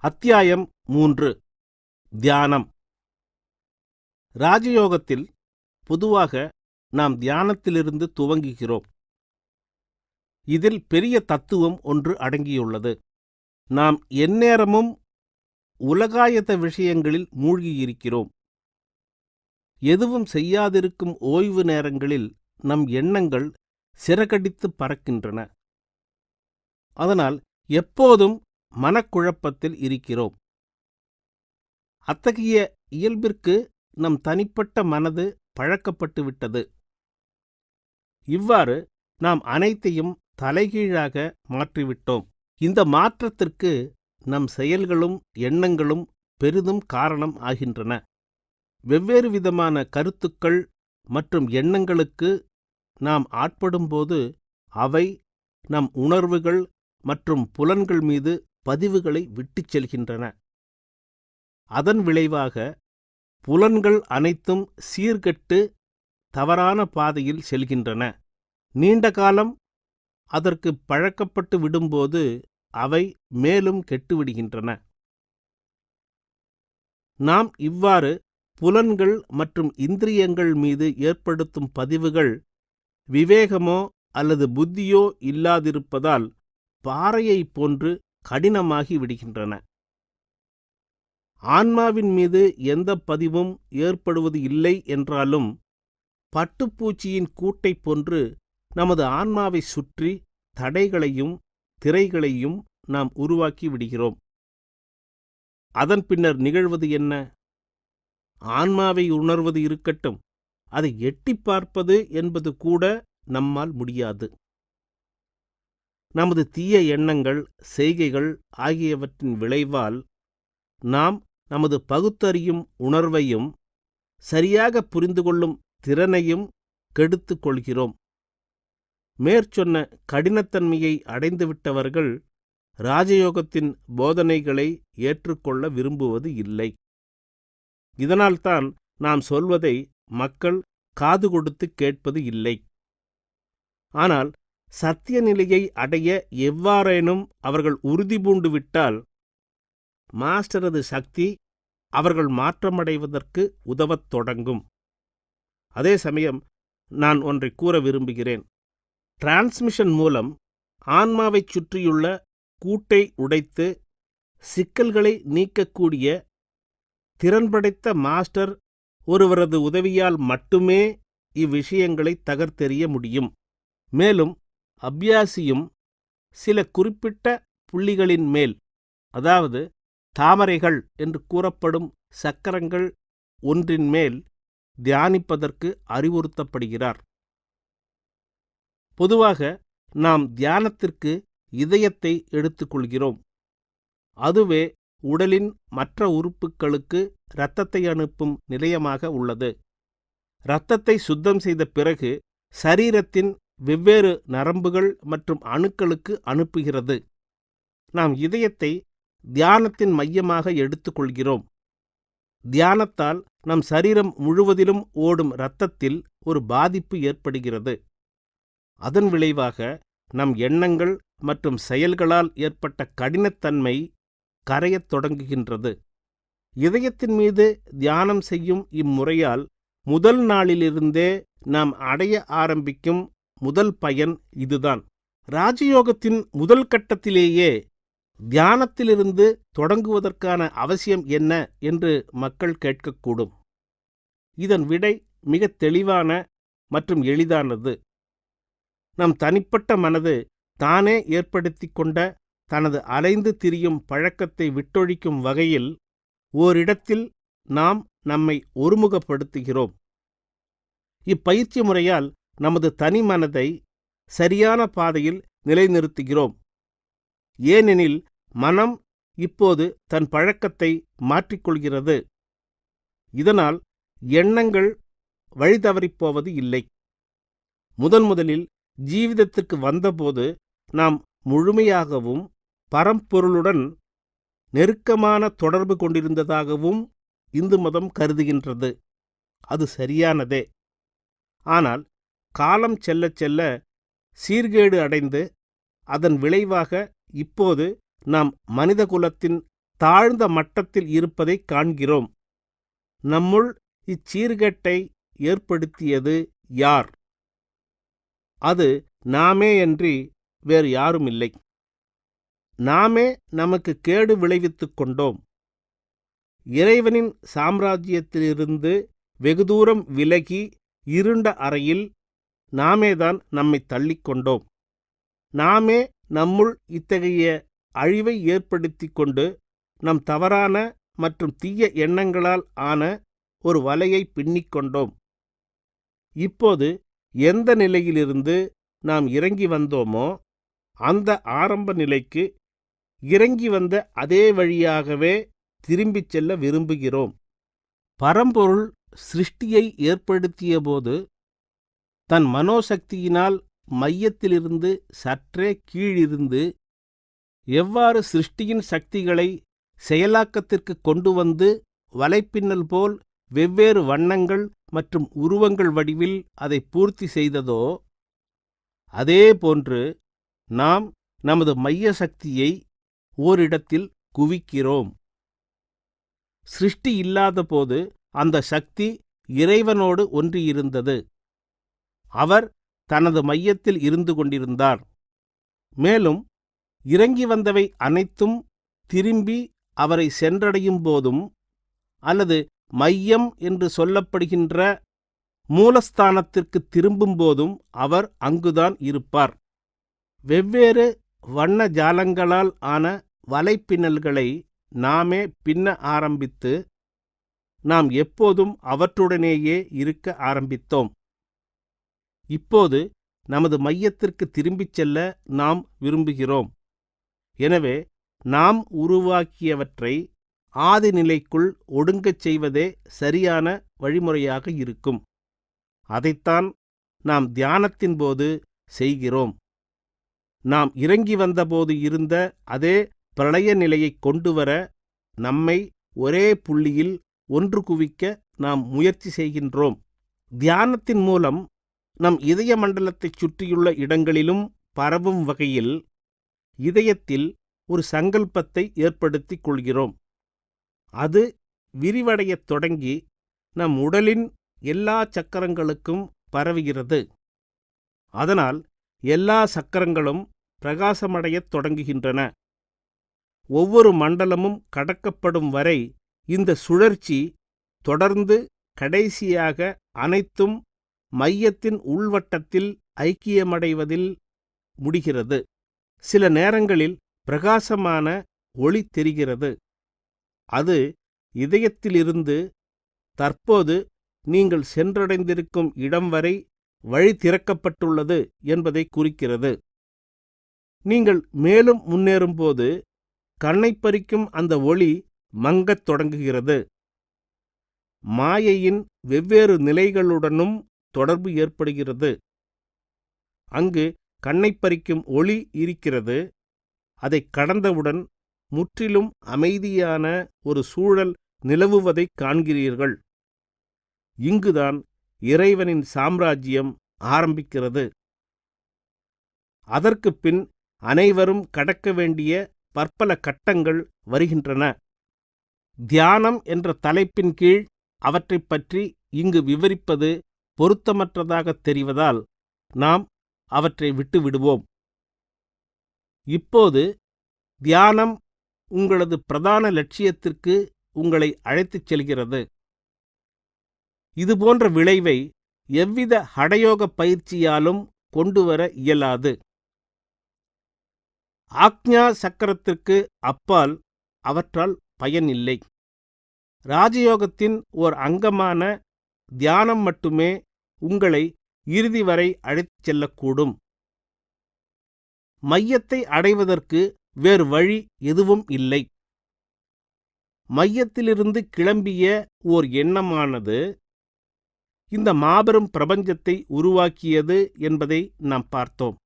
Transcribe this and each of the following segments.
அத்தியாயம் மூன்று. தியானம். ராஜயோகத்தில் பொதுவாக நாம் தியானத்திலிருந்து துவங்குகிறோம். இதில் பெரிய தத்துவம் ஒன்று அடங்கியுள்ளது. நாம் எந்நேரமும் உலகாயத்த விஷயங்களில் மூழ்கியிருக்கிறோம். எதுவும் செய்யாதிருக்கும் ஓய்வு நேரங்களில் நம் எண்ணங்கள் சிறகடித்து பறக்கின்றன. அதனால் எப்போதும் மனக்குழப்பத்தில் இருக்கிறோம். அத்தகைய இயல்பிற்கு நம் தனிப்பட்ட மனது பழக்கப்பட்டு விட்டது. இவ்வாறு நாம் அனைத்தையும் தலைகீழாக மாற்றிவிட்டோம். இந்த மாற்றத்திற்கு நம் செயல்களும் எண்ணங்களும் பெரிதும் காரணம் ஆகின்றன. வெவ்வேறு விதமான கருத்துக்கள் மற்றும் எண்ணங்களுக்கு நாம் ஆட்படும்போது அவை நம் உணர்வுகள் மற்றும் புலன்கள் மீது பதிவுகளை விட்டுச் செல்கின்றன. அதன் விளைவாக புலன்கள் அனைத்தும் சீர்கெட்டு தவறான பாதையில் செல்கின்றன. நீண்ட காலம் அதற்கு பழக்கப்பட்டு விடும்போது அவை மேலும் கெட்டுவிடுகின்றன. நாம் இவ்வாறு புலன்கள் மற்றும் இந்திரியங்கள் மீது ஏற்படுத்தும் பதிவுகள் விவேகமோ அல்லது புத்தியோ இல்லாதிருப்பதால் பாறையைப் போன்று கடினமாகி விடுகின்றன. ஆன்மாவின் மீது எந்த பதிவும் ஏற்படுவது இல்லை என்றாலும் பட்டுப்பூச்சியின் கூட்டைப் போன்று நமது ஆன்மாவை சுற்றி தடைகளையும் திரைகளையும் நாம் உருவாக்கி விடுகிறோம். அதன் பின்னர் நிகழ்வது என்ன? ஆன்மாவை உணர்வது இருக்கட்டும். அதை எட்டிப் பார்ப்பது என்பது கூட நம்மால் முடியாது. நமது தீய எண்ணங்கள் செய்கைகள் ஆகியவற்றின் விளைவால் நாம் நமது பகுத்தறியும் உணர்வையும் சரியாக புரிந்து கொள்ளும் திறனையும் கெடுத்து கொள்கிறோம். மேற்சொன்ன கடினத்தன்மையை அடைந்துவிட்டவர்கள் ராஜயோகத்தின் போதனைகளை ஏற்றுக்கொள்ள விரும்புவது இல்லை. இதனால்தான் நாம் சொல்வதை மக்கள் காது கொடுத்து கேட்பது இல்லை. ஆனால் சத்திய நிலையை அடைய எவ்வாறேனும் அவர்கள் உறுதி பூண்டு விட்டால் மாஸ்டரது சக்தி அவர்கள் மாற்றமடைவதற்கு உதவத் தொடங்கும். அதே சமயம் நான் ஒன்றை கூற விரும்புகிறேன். டிரான்ஸ்மிஷன் மூலம் ஆன்மாவைச் சுற்றியுள்ள கூட்டை உடைத்து சிக்கல்களை நீக்கக்கூடிய திறன்படைத்த மாஸ்டர் ஒருவரது உதவியால் மட்டுமே இவ்விஷயங்களை தகர்த்தெறிய முடியும். மேலும் அபியாசியும் சில குறிப்பிட்ட புள்ளிகளின் மேல் அதாவது தாமரைகள் என்று கூறப்படும் சக்கரங்கள் ஒன்றின் மேல் தியானிப்பதற்கு அறிவுறுத்தப்படுகிறார். பொதுவாக நாம் தியானத்திற்கு இதயத்தை எடுத்துக்கொள்கிறோம். அதுவே உடலின் மற்ற உறுப்புகளுக்கு இரத்தத்தை அனுப்பும் நிலையமாக உள்ளது. இரத்தத்தை சுத்தம் செய்த பிறகு சரீரத்தின் வெவ்வேறு நரம்புகள் மற்றும் அணுக்களுக்கு அனுப்புகிறது. நாம் இதயத்தை தியானத்தின் மையமாக எடுத்துக்கொள்கிறோம். தியானத்தால் நம் சரீரம் முழுவதிலும் ஓடும் இரத்தத்தில் ஒரு பாதிப்பு ஏற்படுகிறது. அதன் விளைவாக நம் எண்ணங்கள் மற்றும் செயல்களால் ஏற்பட்ட கடினத்தன்மை கரையத் தொடங்குகின்றது. இதயத்தின் மீது தியானம் செய்யும் இம்முறையால் முதல் நாளிலிருந்தே நாம் அடைய ஆரம்பிக்கும் முதல் பயன் இதுதான். ராஜயோகத்தின் முதல் கட்டத்திலேயே தியானத்திலிருந்து தொடங்குவதற்கான அவசியம் என்ன என்று மக்கள் கேட்கக்கூடும். இதன் விடை மிக தெளிவான மற்றும் எளிதானது. நம் தனிப்பட்ட மனது தானே ஏற்படுத்தி கொண்ட தனது அலைந்து திரியும் பழக்கத்தை விட்டொழிக்கும் வகையில் ஓரிடத்தில் நாம் நம்மை ஒருமுகப்படுத்துகிறோம். இப்பயிற்சி முறையால் நமது தனி மனதை சரியான பாதையில் நிலைநிறுத்துகிறோம். ஏனெனில் மனம் இப்போது தன் பழக்கத்தை மாற்றிக்கொள்கிறது. இதனால் எண்ணங்கள் வழிதவறிப்போவது இல்லை. முதன் முதலில் ஜீவிதத்திற்கு வந்தபோது நாம் முழுமையாகவும் பரம்பொருளுடன் நெருக்கமான தொடர்பு கொண்டிருந்ததாகவும் இந்து மதம் கருதுகின்றது. அது சரியானதே. ஆனால் காலம் செல்லச் செல்ல சீர்கேடு அடைந்து அதன் விளைவாக இப்போது நாம் மனித குலத்தின் தாழ்ந்த மட்டத்தில் இருப்பதைக் காண்கிறோம். நம்முள் இச்சீர்கேட்டை ஏற்படுத்தியது யார்? அது நாமேயன்றி வேறு யாருமில்லை. நாமே நமக்கு கேடு விளைவித்துக் கொண்டோம். இறைவனின் சாம்ராஜ்யத்திலிருந்து வெகு தூரம் விலகி இருண்ட அறையில் நாமேதான் நம்மை தள்ளிக்கொண்டோம். நாமே நம்முள் இத்தகைய அழிவை ஏற்படுத்திக் கொண்டு நம் தவறான மற்றும் தீய எண்ணங்களால் ஆன ஒரு வலையை பின்னிக்கொண்டோம் இப்போது எந்த நிலையிலிருந்து நாம் இறங்கி வந்தோமோ அந்த ஆரம்ப நிலைக்கு இறங்கி வந்த அதே வழியாகவே திரும்பிச் செல்ல விரும்புகிறோம். பரம்பொருள் சிருஷ்டியை ஏற்படுத்தியபோது தன் மனோசக்தியினால் மையத்திலிருந்து சற்றே கீழிருந்து எவ்வாறு சிருஷ்டியின் சக்திகளை செயலாக்கத்திற்கு கொண்டு வந்து வலைப்பின்னல் போல் வெவ்வேறு வண்ணங்கள் மற்றும் உருவங்கள் வடிவில் அதை பூர்த்தி செய்ததோ அதே போன்று நாம் நமது மைய சக்தியை ஓரிடத்தில் குவிக்கிறோம். சிருஷ்டி இல்லாதபோது அந்த சக்தி இறைவனோடு ஒன்றியிருந்தது. அவர் தனது மையத்தில் இருந்து கொண்டிருந்தார். மேலும் இறங்கி வந்தவை அனைத்தும் திரும்பி அவரை சென்றடையும் போதும் அல்லது மையம் என்று சொல்லப்படுகின்ற மூலஸ்தானத்திற்கு திரும்பும் போதும் அவர் அங்குதான் இருப்பார். வெவ்வேறு வண்ண ஜாலங்களால் ஆன வலைப்பின்னல்களை நாமே பின்ன ஆரம்பித்து நாம் எப்போதும் அவற்றுடனேயே இருக்க ஆரம்பித்தோம். இப்போது நமது மையத்திற்கு திரும்பிச் செல்ல நாம் விரும்புகிறோம். எனவே நாம் உருவாக்கியவற்றை ஆதி நிலைக்குள் ஒடுங்கச் செய்வதே சரியான வழிமுறையாக இருக்கும். அதைத்தான் நாம் தியானத்தின் போது செய்கிறோம். நாம் இறங்கி வந்தபோது இருந்த அதே பிரளய நிலையை கொண்டுவர நம்மை ஒரே புள்ளியில் ஒன்று குவிக்க நாம் முயற்சி செய்கின்றோம். தியானத்தின் மூலம் நம் இதய மண்டலத்தைச் சுற்றியுள்ள இடங்களிலும் பரவும் வகையில் இதயத்தில் ஒரு சங்கல்பத்தை ஏற்படுத்திக் கொள்கிறோம். அது விரிவடையத் தொடங்கி நம் உடலின் எல்லா சக்கரங்களுக்கும் பரவுகிறது. அதனால் எல்லா சக்கரங்களும் பிரகாசமடையத் தொடங்குகின்றன. ஒவ்வொரு மண்டலமும் கடக்கப்படும் வரை இந்த சுழற்சி தொடர்ந்து கடைசியாக அனைத்தும் மையத்தின் உள்வட்டத்தில் ஐக்கியமடைவதில் முடிகிறது. சில நேரங்களில் பிரகாசமான ஒளி தெரிகிறது. அது இதயத்திலிருந்து தற்போது நீங்கள் சென்றடைந்திருக்கும் இடம் வரை வழி திறக்கப்பட்டுள்ளது என்பதை குறிக்கிறது. நீங்கள் மேலும் முன்னேறும்போது கண்ணை பறிக்கும் அந்த ஒளி மங்கத் தொடங்குகிறது. மாயையின் வெவ்வேறு நிலைகளுடனும் தொடர்பு ஏற்படுகிறது. அங்கு கண்ணை பறிக்கும் ஒளி இருக்கிறது. அதை கடந்தவுடன் முற்றிலும் அமைதியான ஒரு சூழல் நிலவுவதைக் காண்கிறீர்கள். இங்குதான் இறைவனின் சாம்ராஜ்யம் ஆரம்பிக்கிறது. அதற்குப் பின் அனைவரும் கடக்க வேண்டிய பற்பல கட்டங்கள் வருகின்றன. தியானம் என்ற தலைப்பின் கீழ் அவற்றைப் பற்றி இங்கு விவரிப்பது பொருத்தமற்றதாகத் தெரிவதால் நாம் அவற்றை விட்டு விடுவோம் இப்போது தியானம் உங்களது பிரதான லட்சியத்திற்கு உங்களை அழைத்துச் செல்கிறது. இதுபோன்ற விளைவை எவ்வித ஹடயோக பயிற்சியாலும் கொண்டுவர இயலாது. ஆக்ஞா சக்கரத்திற்கு அப்பால் அவற்றால் பயன் இல்லை ராஜயோகத்தின் ஓர் அங்கமான தியானம் மட்டுமே உங்களை இறுதி வரை அழைத்துச் செல்லக்கூடும். மையத்தை அடைவதற்கு வேறு வழி எதுவும் இல்லை. மையத்திலிருந்து கிளம்பிய ஓர் எண்ணமானது இந்த மாபெரும் பிரபஞ்சத்தை உருவாக்கியது என்பதை நாம் பார்த்தோம்.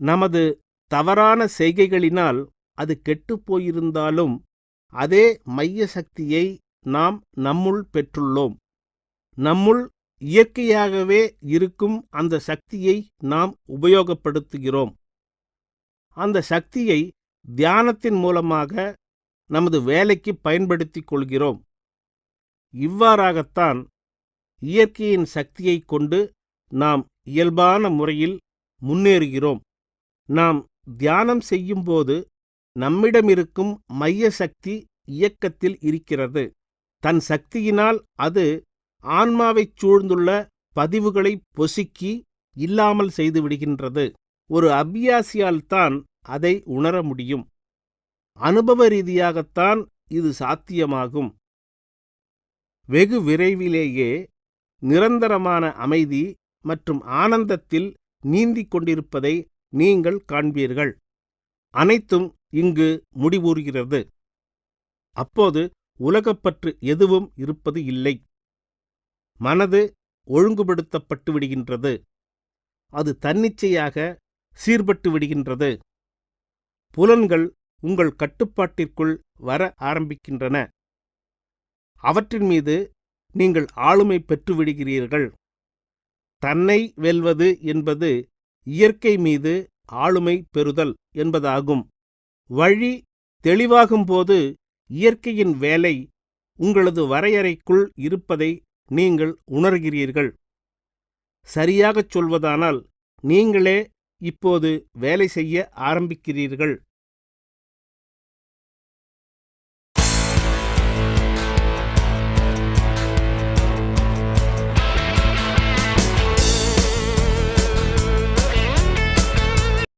நமது தவறான செய்கைகளினால் அது கெட்டுப் போயிருந்தாலும் அதே மைய சக்தியை நாம் நம்முள் பெற்றுள்ளோம். நம்முள் இயற்கையாகவே இருக்கும் அந்த சக்தியை நாம் உபயோகப்படுத்துகிறோம். அந்த சக்தியை தியானத்தின் மூலமாக நமது வேலைக்கு பயன்படுத்திக் கொள்கிறோம். இவ்வாறாகத்தான் இயற்கையின் சக்தியைக் கொண்டு நாம் இயல்பான முறையில் முன்னேறுகிறோம். நாம் தியானம் செய்யும்போது நம்மிடமிருக்கும் மைய சக்தி இயக்கத்தில் இருக்கிறது. தன் சக்தியினால் அது ஆன்மாவைச் சூழ்ந்துள்ள பதிவுகளை பொசுக்கி இல்லாமல் செய்து விடுகின்றது. ஒரு அபியாசியால்தான் அதை உணர முடியும். அனுபவ ரீதியாகத்தான் இது சாத்தியமாகும். வெகு விரைவிலேயே நிரந்தரமான அமைதி மற்றும் ஆனந்தத்தில் நீந்திக் கொண்டிருப்பதை நீங்கள் காண்பீர்கள். அனைத்தும் இங்கு முடிவுறுகிறது. அப்போது உலகப்பற்று எதுவும் இருப்பது இல்லை. மனது ஒழுங்குபடுத்தப்பட்டு விடுகின்றது. அது தன்னிச்சையாக சீர்பட்டு விடுகின்றது. புலன்கள் உங்கள் கட்டுப்பாட்டிற்குள் வர ஆரம்பிக்கின்றன. அவற்றின் மீது நீங்கள் ஆளுமை பெற்றுவிடுகிறீர்கள் தன்னை வெல்வது என்பது இயற்கை மீது ஆளுமை பெறுதல் என்பதாகும். வழி தெளிவாகும்போது இயற்கையின் வேலை உங்களது வரையறைக்குள் இருப்பதை நீங்கள் உணர்கிறீர்கள். சரியாகச் சொல்வதானால் நீங்களே இப்போது வேலை செய்ய ஆரம்பிக்கிறீர்கள்.